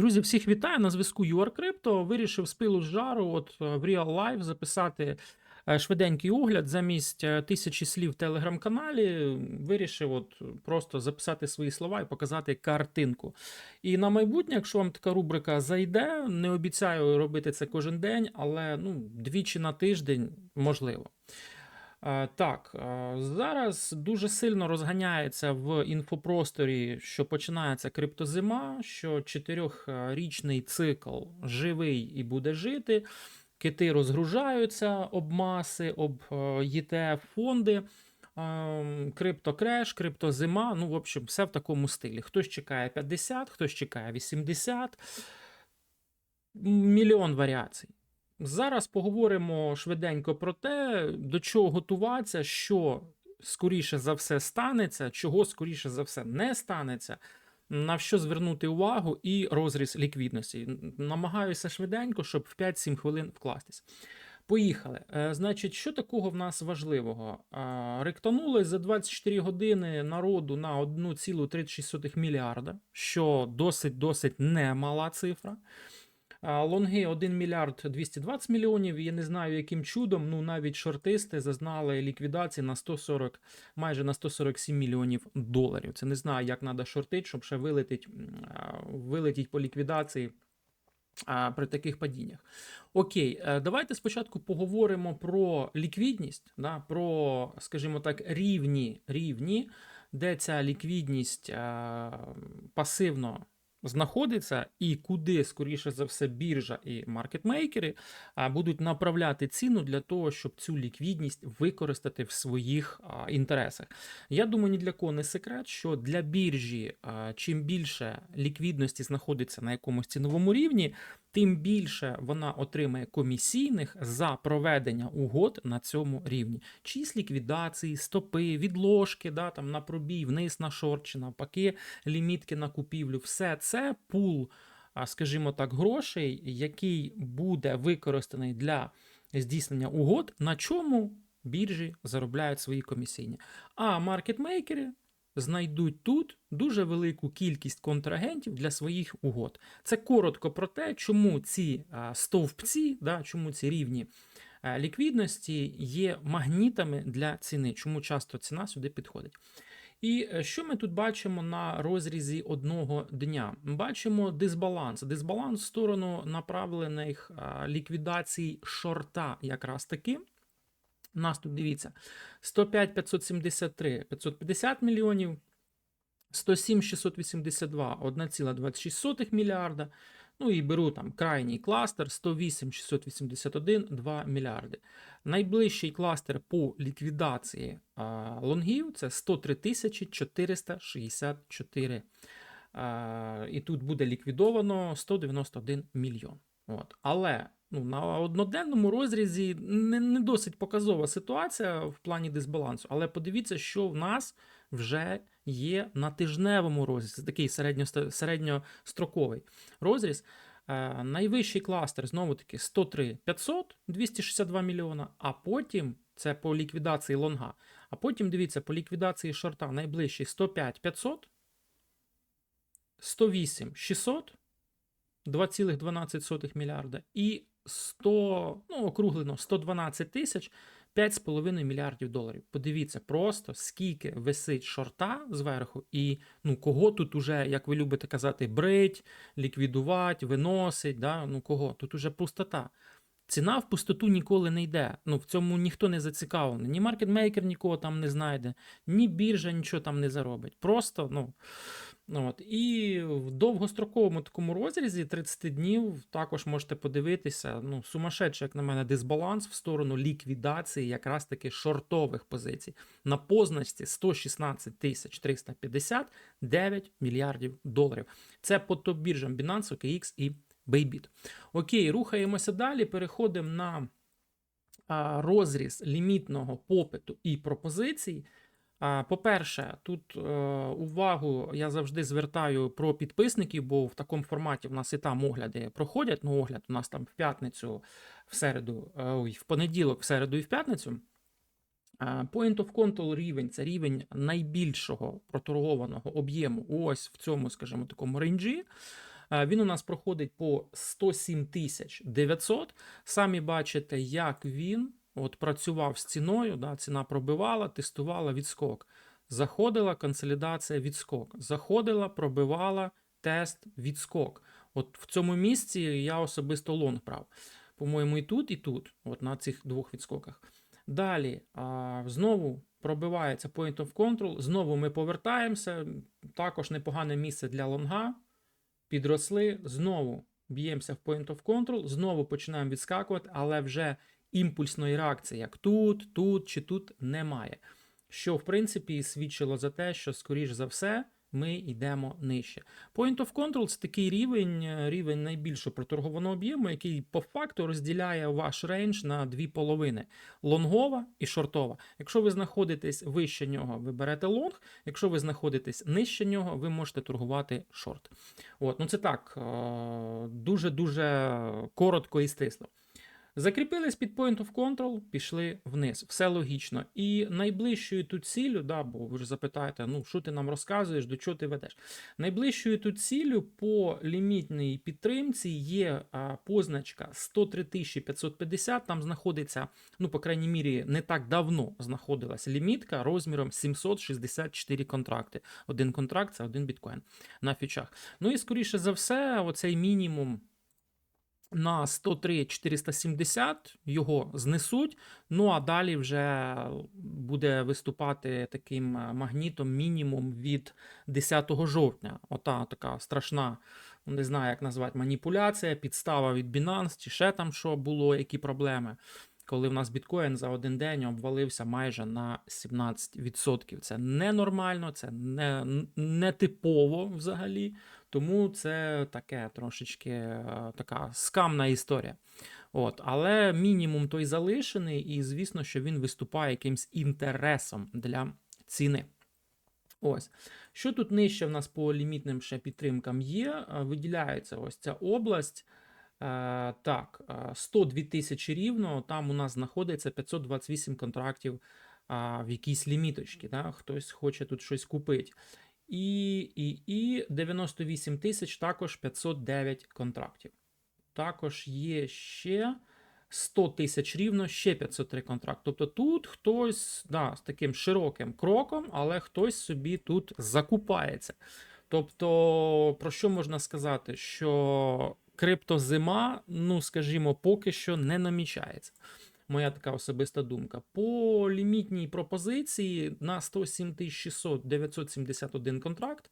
Друзі, всіх вітаю на зв'язку UrCrypto. Вирішив з пилу з жару, от е, в Real Life записати е, швиденький огляд замість е, тисячі слів в телеграм-каналі. Вирішив от просто записати свої слова і показати картинку. І на майбутнє, якщо вам така рубрика зайде, не обіцяю робити це кожен день, але ну, двічі на тиждень можливо. Е, Так, е, зараз дуже сильно розганяється в інфопросторі, що починається криптозима, що чотирьохрічний цикл живий і буде жити. Кити розгружаються об маси, об ETF фонди. Криптокреш, криптозима, ну, в общем, все в такому стилі. Хтось чекає 50, хтось чекає 80, мільйон варіацій. Зараз поговоримо швиденько про те, до чого готуватися, що скоріше за все станеться, чого скоріше за все не станеться, на що звернути увагу і розріз ліквідності. Намагаюся швиденько, щоб в 5-7 хвилин вкластись. Поїхали. Е, Значить, що такого в нас важливого? Е, Ректанули за 24 години народу на 1,36 мільярда, що досить досить немала цифра. Лонги 1 мільярд 220 мільйонів. Я не знаю, яким чудом. Ну навіть шортисти зазнали ліквідації на 140, майже на 147 мільйонів доларів. Це не знаю, як треба шортити, щоб ще вилетить, вилетіть по ліквідації. При таких падіннях. Окей, е, давайте спочатку поговоримо про ліквідність, да, про, скажімо так, рівні, рівні, де ця ліквідність а, пасивно знаходиться і куди, скоріше за все, біржа і маркетмейкери будуть направляти ціну для того, щоб цю ліквідність використати в своїх інтересах. Я думаю, ні для кого не секрет, що для біржі чим більше ліквідності знаходиться на якомусь ціновому рівні, тим більше вона отримає комісійних за проведення угод на цьому рівні. Чиїсь ліквідації, стопи, відложки, да, там на пробій, вниз на шорт чи навпаки, лімітки на купівлю. Все це пул, скажімо так, грошей, який буде використаний для здійснення угод, на чому біржі заробляють свої комісійні. А маркетмейкери знайдуть тут дуже велику кількість контрагентів для своїх угод. Це коротко про те, чому ці стовпці, да, чому ці рівні ліквідності є магнітами для ціни, чому часто ціна сюди підходить. І е, що ми тут бачимо на розрізі одного дня? Бачимо дисбаланс. Дисбаланс в сторону направлених ліквідацій шорта, якраз таки. У нас тут дивіться 105 573 550 мільйонів, 107 682 1,26 мільярда. Ну і беру там крайній кластер 108 681 2 мільярди. Найближчий кластер по ліквідації а, лонгів це 103 464. А, і тут буде ліквідовано 191 мільйон. От. Але ну, на одноденному розрізі не, не досить показова ситуація в плані дисбалансу. Але подивіться, що в нас вже є на тижневому розрізі, такий середньо, середньостроковий розріз. Е, найвищий кластер знову таки 103 500, 262 мільйона. А потім це по ліквідації лонга. А потім дивіться, по ліквідації шорта найближчий 105 500, 108 600. 2,12 мільярда і 100, ну, округлено 112 тисяч 5,5 мільярдів доларів. Подивіться просто, скільки висить шорта зверху, і ну, кого тут уже, як ви любите казати, брить, ліквідувати, виносить. да? Ну кого? Тут уже пустота. Ціна в пустоту ніколи не йде. Ну, В цьому ніхто не зацікавлений. Ні маркетмейкер нікого там не знайде, ні біржа нічого там не заробить. Просто, ну. От. І в довгостроковому такому розрізі 30 днів також можете подивитися. ну, Сумасшедший, як на мене, дисбаланс в сторону ліквідації якраз таки шортових позицій. На позначці 116 тисяч 359 мільярдів доларів. Це по топ-біржам Binance, OKX і Bybit. Окей, рухаємося далі. Переходимо на розріз лімітного попиту і пропозицій. По-перше, тут е, увагу я завжди звертаю про підписників, бо в такому форматі в нас і там огляди проходять. Ну, огляд у нас там в п'ятницю, в середу, е, ой, в понеділок, в середу і в п'ятницю. Point of control рівень це рівень найбільшого проторгованого об'єму ось в цьому, скажімо, такому рейнджі. Е, Він у нас проходить по 107 тисяч 900. Самі бачите, як він от працював з ціною. Да, ціна пробивала, тестувала відскок. Заходила консолідація відскок. Заходила, пробивала тест відскок. От в цьому місці я особисто лонг брав. По-моєму, і тут, і тут, от на цих двох відскоках. Далі а, знову пробивається point of control. Знову ми повертаємося. Також непогане місце для лонга. Підросли. Знову б'ємося в point of control. Знову починаємо відскакувати, але вже імпульсної реакції, як тут, тут чи тут, немає. Що, в принципі, свідчило за те, що, скоріш за все, ми йдемо нижче. Point of control це такий рівень, е, рівень найбільшого проторгованого об'єму, який по факту розділяє ваш рейндж на дві половини: лонгова і шортова. Якщо ви знаходитесь вище нього, ви берете лонг. Якщо ви знаходитесь нижче нього, ви можете торгувати шорт. От, ну це так, е, дуже-дуже коротко і стисло. Закріпились під point of control, пішли вниз. Все логічно. І найближчою тут ціллю, да, бо ви ж запитаєте, ну що ти нам розказуєш, до чого ти ведеш? Найближчою тут ціллю по лімітній підтримці є а, позначка 103 550. Там знаходиться, ну, по крайній мірі, не так давно знаходилася лімітка розміром 764 контракти. Один контракт це один біткоін на фічах. Ну і скоріше за все, оцей мінімум на 103 470 його знесуть. Ну а далі вже буде виступати таким е, магнітом мінімум від 10 жовтня. Ота така страшна, ну, не знаю, як назвати, маніпуляція, підстава від Binance, чи ще там що було, які проблеми. Коли в нас біткоін за один день обвалився майже на 17%. Це ненормально, це не, не типово взагалі. Тому це таке трошечки е, така скамна історія. От, Але мінімум той залишений, і звісно, що він виступає якимсь інтересом для ціни. Ось. Що тут нижче в нас по лімітним ще підтримкам є? Е, Виділяється ось ця область. Е, Так, е, 102 тисячі рівно. Там у нас знаходиться 528 контрактів в якійсь ліміточці. Да? Хтось хоче тут щось купити. І, і, і 98 тисяч також 509 контрактів. Також є ще 100 тисяч рівно, ще 503 контракти. Тобто тут хтось да, з таким широким кроком, але хтось собі тут закупається. Тобто, про що можна сказати? Що криптозима, ну скажімо, поки що не намічається. Моя така особиста думка. По лімітній пропозиції на 107 600 971 контракт.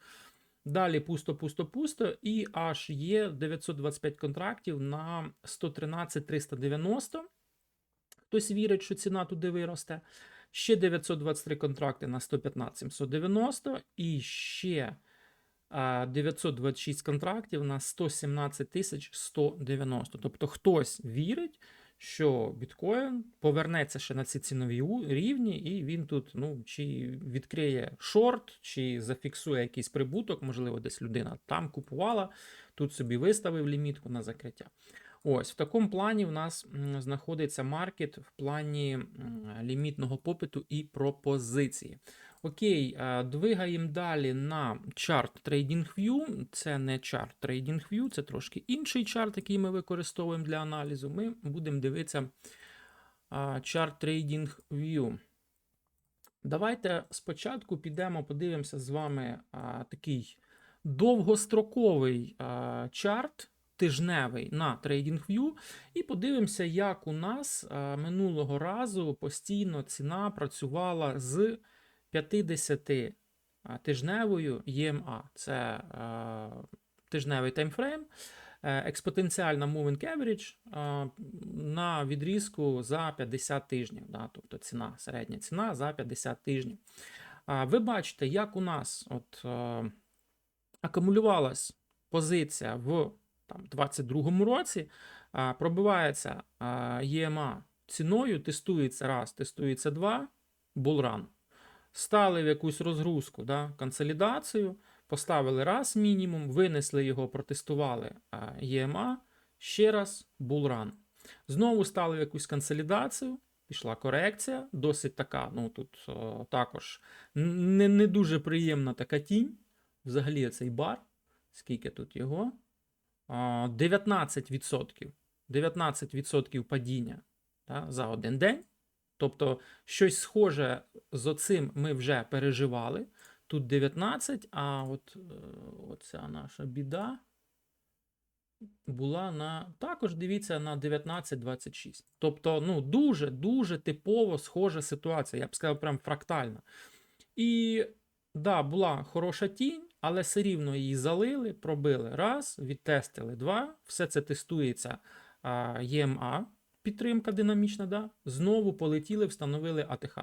Далі пусто, пусто, пусто, і аж є 925 контрактів на 113 390. Хтось вірить, що ціна туди виросте. Ще 923 контракти на 115 790 і ще 926 контрактів на 117 190. Тобто хтось вірить, що біткоін повернеться ще на ці цінові рівні, і він тут ну, чи відкриє шорт, чи зафіксує якийсь прибуток, можливо, десь людина там купувала, тут собі виставив лімітку на закриття. Ось в такому плані в нас знаходиться маркет в плані лімітного попиту і пропозиції. Окей, двигаємо далі на чарт TradingView. Це не чарт TradingView, це трошки інший чарт, який ми використовуємо для аналізу. Ми будемо дивитися чарт TradingView. Давайте спочатку підемо, подивимося з вами такий довгостроковий чарт. Тижневий на TradingView, і подивимося, як у нас минулого разу постійно ціна працювала з 50 тижневою EMA. Це е, тижневий таймфрейм, е, експотенціальна moving average е, на відрізку за 50 тижнів. Да, тобто ціна, середня ціна за 50 тижнів. А, ви бачите, як у нас от, е, акумулювалась позиція в там, 22-му році, а, пробивається а, EMA ціною, тестується раз, тестується два, булран стали в якусь розгрузку, да, консолідацію, поставили раз мінімум, винесли його, протестували а, EMA, ще раз булран. Знову стали в якусь консолідацію, пішла корекція, досить така, ну тут о, також не, не дуже приємна така тінь. Взагалі цей бар, скільки тут його? а, 19%, 19% падіння та, за один день. Тобто щось схоже з оцим ми вже переживали. Тут 19, а от е, оця наша біда була на також дивіться на 19-26. Тобто, ну, дуже дуже типово схожа ситуація. Я б сказав, прям фрактальна. І да, була хороша тінь, але все рівно її залили, пробили раз, відтестили два. Все це тестується ЄМА, підтримка динамічна, да. Знову полетіли, встановили АТХ.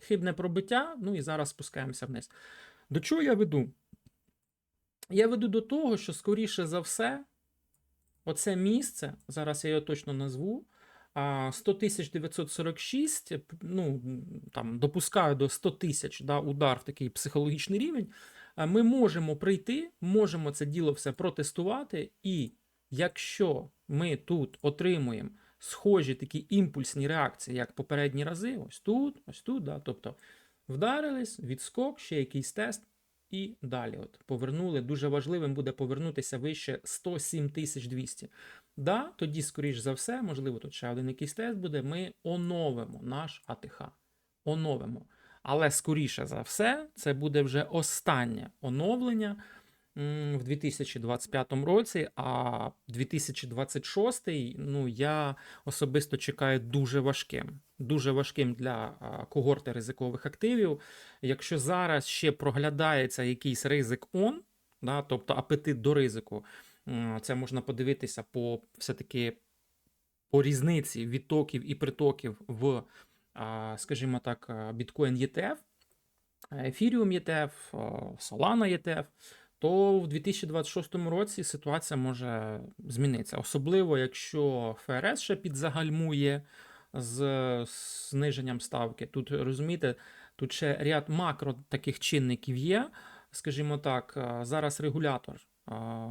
Хибне пробиття, ну і зараз спускаємося вниз. До чого я веду? Я веду до того, що, скоріше за все, оце місце, зараз я його точно назву, 100 946, ну, там, допускаю до 100 тисяч да, удар в такий психологічний рівень. Ми можемо прийти, можемо це діло все протестувати, і якщо ми тут отримуємо схожі такі імпульсні реакції, як попередні рази, ось тут, ось тут, да, тобто вдарились, відскок, ще якийсь тест, і далі. От Повернули. Дуже важливим буде повернутися вище 107 200. Да, тоді, скоріш за все, можливо, тут ще один якийсь тест буде. Ми оновимо наш АТХ. Оновимо. Але скоріше за все, це буде вже останнє оновлення в 2025 році. А 2026, ну я особисто чекаю дуже важким. Дуже важким для когорти ризикових активів. Якщо зараз ще проглядається якийсь ризик он, да, тобто апетит до ризику, це можна подивитися по все-таки по різниці відтоків і притоків в, скажімо так, біткоін ETF, Ethereum ETF, а, Solana ETF, то в 2026 році ситуація може змінитися. Особливо, якщо ФРС ще підзагальмує з зниженням ставки. Тут розумієте, тут ще ряд макро таких чинників є. Скажімо так, зараз регулятор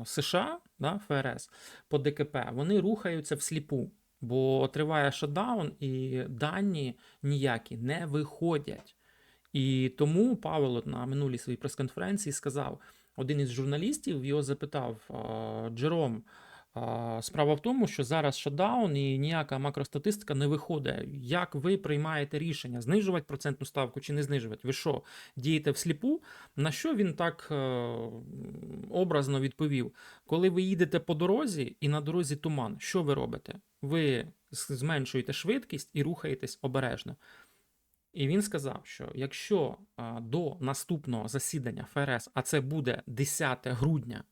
США, да, ФРС по ДКП, вони рухаються всліпу, бо триває шатдаун, і дані ніякі не виходять. І тому Павел на минулій своїй прес-конференції сказав: один із журналістів його запитав: Джером, справа в тому, що зараз шатдаун і ніяка макростатистика не виходить. Як ви приймаєте рішення знижувати процентну ставку чи не знижувати? Ви що, дієте всліпу? На що він так е, образно відповів? Коли ви їдете по дорозі і на дорозі туман, що ви робите? Ви зменшуєте швидкість і рухаєтесь обережно. І він сказав, що якщо до наступного засідання ФРС, а це буде 10 грудня,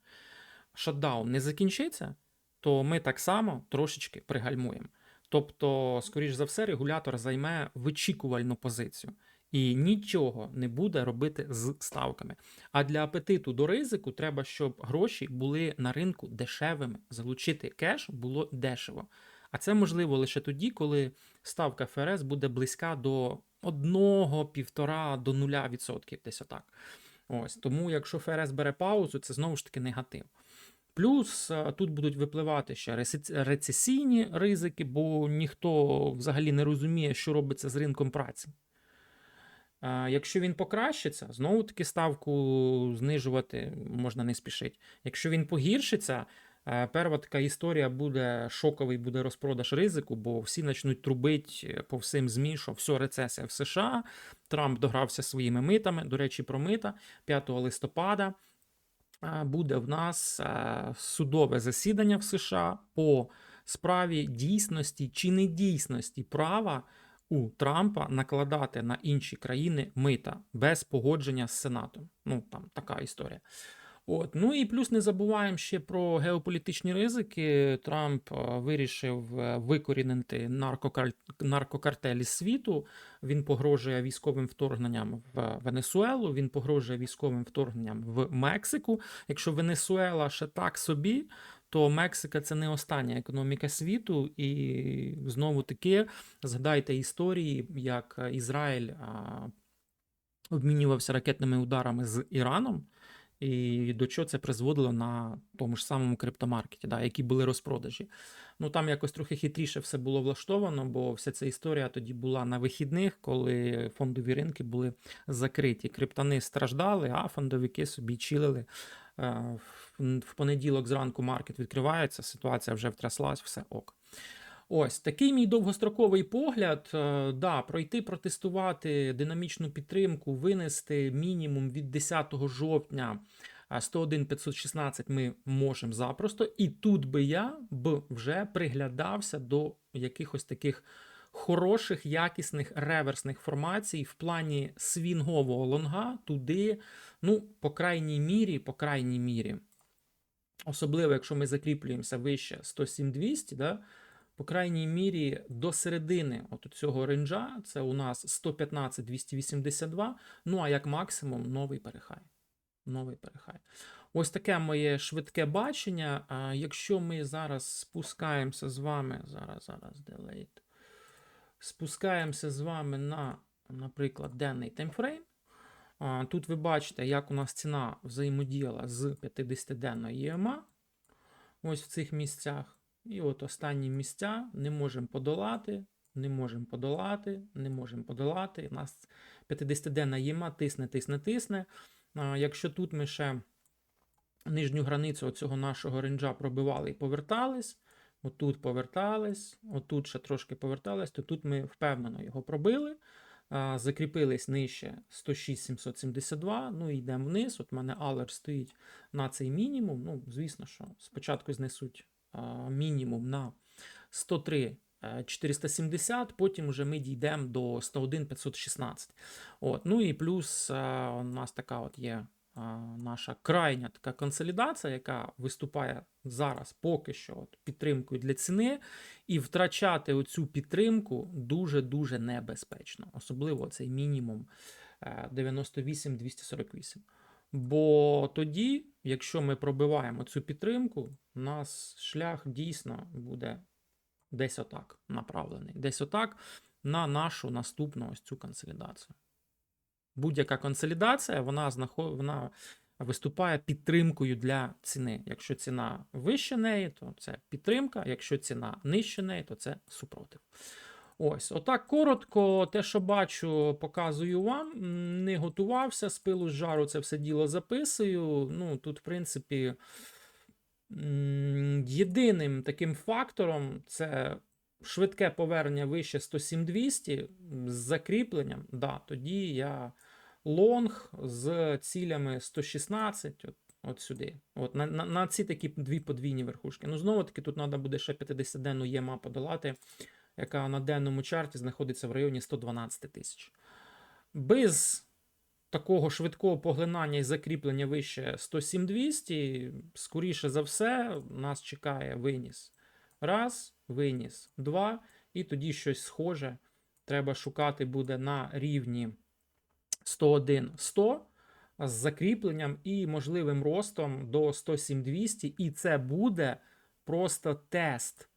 шатдаун не закінчиться, то ми так само трошечки пригальмуємо. Тобто, скоріш за все, регулятор займе вичікувальну позицію і нічого не буде робити з ставками. А для апетиту до ризику треба, щоб гроші були на ринку дешевими. Залучити кеш було дешево. А це можливо лише тоді, коли ставка ФРС буде близька до 1-1,5 до 0% десь отак. Ось тому, якщо ФРС бере паузу, це знову ж таки негатив. Плюс е, тут будуть випливати ще рецесійні ризики, бо ніхто взагалі не розуміє, що робиться з ринком праці. Е, Якщо він покращиться, знову таки ставку знижувати можна не спішити. Якщо він погіршиться, е, перша така історія буде шоковий буде розпродаж ризику, бо всі почнуть трубити по всім ЗМІ, що все рецесія в США. Трамп догрався своїми митами. До речі, про мита 5 листопада е, буде в нас е, судове засідання в США по справі дійсності чи недійсності права у Трампа накладати на інші країни мита без погодження з Сенатом. Ну там така історія. От. Ну і плюс не забуваємо ще про геополітичні ризики. Трамп е, вирішив е, викорінити наркокар... наркокартелі світу. Він погрожує військовим вторгненням в Венесуелу. Він погрожує військовим вторгненням в Мексику. Якщо Венесуела ще так собі, то Мексика це не остання економіка світу, і знову таки згадайте історії, як Ізраїль обмінювався ракетними ударами з Іраном. І до чого це призводило на тому ж самому криптомаркеті, да, які були розпродажі. Ну там якось трохи хитріше все було влаштовано, бо вся ця історія тоді була на вихідних, коли фондові ринки були закриті. Криптани страждали, а фондовики собі чилили Е, В в понеділок зранку маркет відкривається, ситуація вже втряслась, все ок. Ось такий мій довгостроковий погляд. Е, Да, пройти, протестувати динамічну підтримку, винести мінімум від 10 жовтня 101 516 ми можемо запросто. І тут би я б вже приглядався до якихось таких хороших, якісних реверсних формацій в плані свінгового лонга туди, ну, по крайній мірі, по крайній мірі. Особливо, якщо ми закріплюємося вище 107-200, да, по крайній мірі до середини от цього ренджа, це у нас 115-282, ну а як максимум новий перехай. Новий перехай. Ось таке моє швидке бачення. А якщо ми зараз спускаємося з вами, зараз, зараз, delete, спускаємося з вами на, наприклад, денний таймфрейм. Тут ви бачите, як у нас ціна взаємодіяла з 50-денною EMA. Ось в цих місцях. І от останні місця не можемо подолати, не можемо подолати, не можемо подолати. У нас 50-денна ЄМА тисне, тисне, тисне. Якщо тут ми ще нижню границю цього нашого ренджа пробивали і повертались, отут повертались, отут ще трошки повертались, то тут ми впевнено його пробили. Закріпились нижче 106 772, ну і йдемо вниз. От в мене алер стоїть на цей мінімум. Ну, звісно, що спочатку знесуть мінімум на 103 е, 470, потім вже ми дійдемо до 101 516. От, ну і плюс у нас така от є наша крайня така консолідація, яка виступає зараз поки що от, підтримкою для ціни, і втрачати оцю підтримку дуже-дуже небезпечно, особливо цей мінімум е, 98-248. Бо тоді, якщо ми пробиваємо цю підтримку, у нас шлях дійсно буде десь отак направлений. Десь отак на нашу наступну ось цю консолідацію. Будь-яка консолідація, вона, знаход... вона виступає підтримкою для ціни. Якщо ціна вище неї, то це підтримка. Якщо ціна нижче неї, то це супротив. Ось, отак коротко, те, що бачу, показую вам. Не готувався з пилу з жару, це все діло записую. Ну, тут, в принципі, єдиним таким фактором це швидке повернення вище 107-200 з закріпленням. Да, тоді я лонг з цілями 116. От, От сюди. От на, на, на ці такі дві подвійні верхушки. Ну, знову таки, тут треба буде ще 50-денну ЄМА подолати яка на денному чарті знаходиться в районі 112 тисяч. Без такого швидкого поглинання і закріплення вище 107-200, скоріше за все, нас чекає виніс. Раз, виніс, два, і тоді щось схоже. Треба шукати буде на рівні 101-100 з закріпленням і можливим ростом до 107-200, і це буде просто тест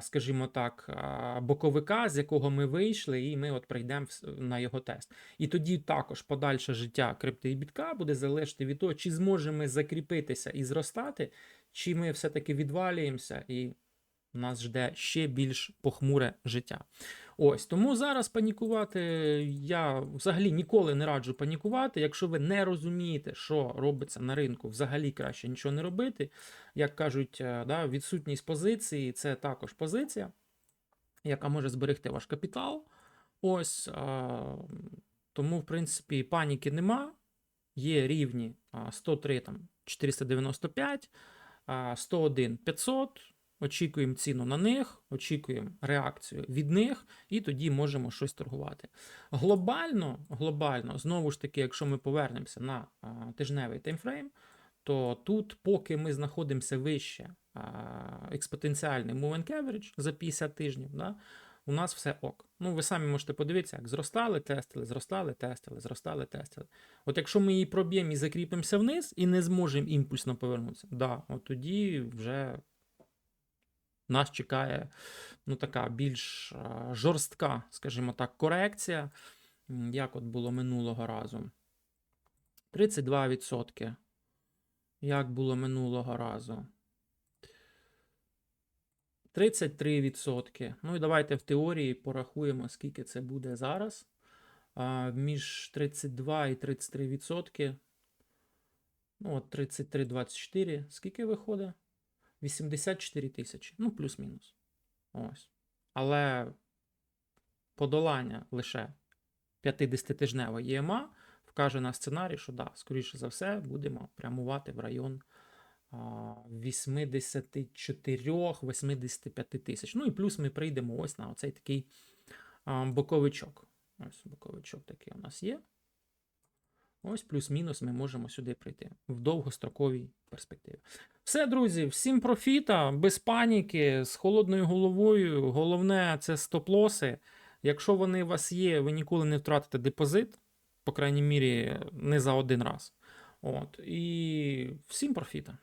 скажімо так, боковика, з якого ми вийшли, і ми от прийдемо на його тест. І тоді також подальше життя крипти і бітка буде залежати від того, чи зможемо ми закріпитися і зростати, чи ми все-таки відвалюємося і нас жде ще більш похмуре життя. Ось тому зараз панікувати я взагалі ніколи не раджу панікувати. Якщо ви не розумієте, що робиться на ринку, взагалі краще нічого не робити. Як кажуть, е, да, відсутність позиції це також позиція, яка може зберегти ваш капітал. Ось а, тому, в принципі, паніки нема. Є рівні а, 103 там, 495, 101 500. Очікуємо ціну на них, очікуємо реакцію від них, і тоді можемо щось торгувати. Глобально, глобально, знову ж таки, якщо ми повернемося на тижневий таймфрейм, то тут, поки ми знаходимося вище експотенціальний moving average за 50 тижнів, да, у нас все ок. Ну, ви самі можете подивитися, як зростали, тестили, зростали, тестили, зростали, тестили. От якщо ми її проб'ємо і закріпимося вниз і не зможемо імпульсно повернутися, да, от тоді вже нас чекає ну, така більш жорстка, скажімо так, корекція, як от було минулого разу. 32%. Як було минулого разу? 33%. Ну і давайте в теорії порахуємо, скільки це буде зараз. А, між 32 і 33%. Ну, от 33,24. Скільки виходить? 84 тисячі. Ну, плюс-мінус. Ось. Але подолання лише 50-тижневої ЄМА вкаже на сценарій, що да, скоріше за все, будемо прямувати в район а, 84-85 тисяч. Ну і плюс ми прийдемо ось на оцей такий боковичок. Ось боковичок такий у нас є. Ось плюс-мінус ми можемо сюди прийти в довгостроковій перспективі. Все, друзі, всім профіта, без паніки, з холодною головою. Головне це стоп-лоси. Якщо вони у вас є, ви ніколи не втратите депозит, по крайній мірі, не за один раз. От. І всім профіта.